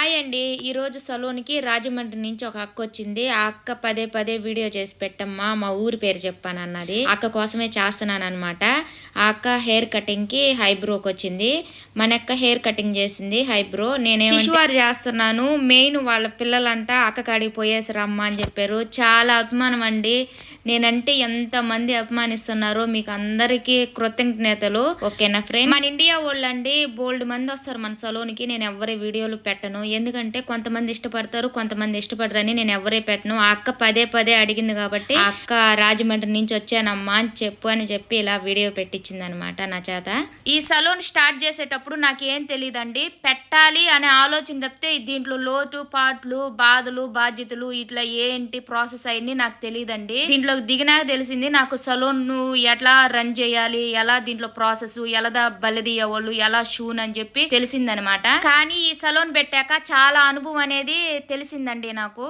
Hi అండి ఈరోజు సలూన్కి రాజమండ్రి నుంచి ఒక అక్క వచ్చింది. ఆ అక్క పదే పదే వీడియో చేసి పెట్టమ్మా మా ఊరి పేరు చెప్పాను అన్నది అక్క కోసమే చేస్తున్నాను అనమాట ఆ అక్క హెయిర్ కటింగ్కి హైబ్రోకి వచ్చింది. మన అక్క హెయిర్ కటింగ్ చేసింది హైబ్రో. నేనే శిశువారు చేస్తున్నాను. మెయిన్ వాళ్ళ పిల్లలంట అక్క కాడికి పోయేసి రమ్మా అని చెప్పారు. చాలా అభిమానం అండి. నేనంటే ఎంత మంది అభిమానిస్తున్నారో మీకు అందరికీ కృతజ్ఞతలు. ఓకేనా ఫ్రెండ్ మన ఇండియా వాళ్ళండి బోల్డ్ మంది వస్తారు మన సలూన్కి నేను ఎవరి వీడియోలు పెట్టను. ఎందుకంటే కొంతమంది ఇష్టపడతారు కొంతమంది ఇష్టపడరని నేను ఎవరే పెట్టను. ఆ అక్క పదే పదే అడిగింది కాబట్టి ఆ అక్క రాజమండ్రి నుంచి వచ్చానమ్మా అని చెప్పు అని చెప్పి ఇలా వీడియో పెట్టించింది అనమాట నా చేత. ఈ సలూన్ స్టార్ట్ చేసేటప్పుడు నాకు ఏం తెలియదండి పెట్టాలి అనే ఆలోచన తప్పితే దీంట్లో లోటు పాట్లు బాధలు బాధ్యతలు ఇట్లా ఏంటి ప్రాసెస్ అయ్యి నాకు తెలియదండి దీంట్లో దిగినాక తెలిసింది నాకు సలూన్ను ఎట్లా రన్ చేయాలి ఎలా దీంట్లో ప్రాసెస్ ఎలా బలిదీయవాళ్ళు ఎలా షూన్ అని చెప్పి తెలిసిందనమాట. కానీ ఈ సలూన్ పెట్టాక చాలా అనుభవం అనేది తెలిసిందండి నాకు.